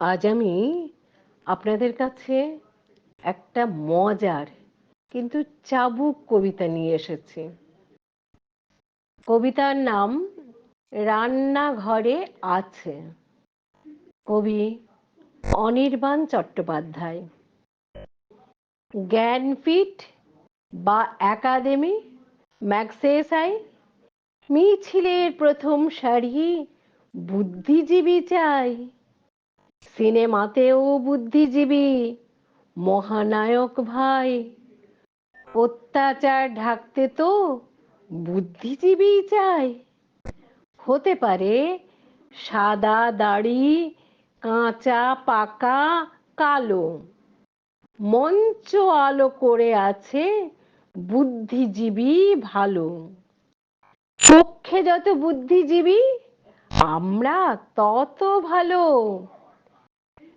আজ আমি আপনাদের কাছে একটা মজার কিন্তু চাবুক কবিতা নিয়ে এসেছি। কবিতার নাম রান্নাঘরে আছে। কবি অনির্বাণ চট্টোপাধ্যায়। জ্ঞানপীঠ বা একাডেমি, ম্যাগসেসাই, মিছিলের প্রথম সারি বুদ্ধিজীবী চাই। সিনেমাতেও বুদ্ধিজীবী, মহানায়ক ভাই। অত্যাচার ঢাকতে তো বুদ্ধিজীবী চাই। হতে পারে সাদা দাড়ি, কাঁচা, পাকা, কালো। মঞ্চ আলো করে আছে বুদ্ধিজীবী ভালো। পক্ষে যত বুদ্ধিজীবী, আমরা তত ভালো।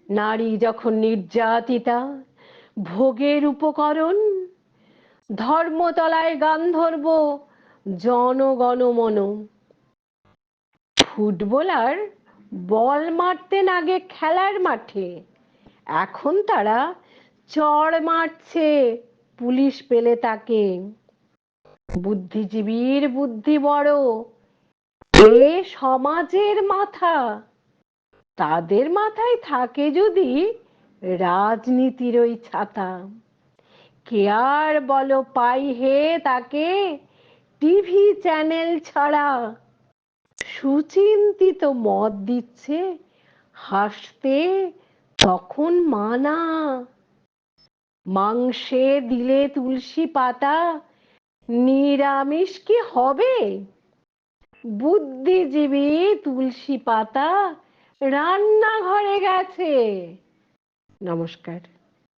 নারী যখন নির্যাতিতা, ভোগের উপকরণ, ধর্মতলায় গান গান্ধর্ব, জনগণমন। ফুটবলার বল মারতেন আগে খেলার মাঠে, এখন তারা চড় মারছে, পুলিশ পেলে তাকে। বুদ্ধিজীবীর বুদ্ধি বড়, এ সমাজের মাথা। তাদের মাথায় থাকে যদি রাজনীতির ওই ছাতা। কে আর বলো পাই হে তাকে টিভি চ্যানেল ছাড়া। সুচিন্তিত মত দিচ্ছে, হাসতে তখন মানা। মাংসে দিলে তুলসী পাতা, নিরামিষ কি হবে? বুদ্ধিজীবী তুলসী পাতা রান্নাঘরে গেছে। নমস্কার।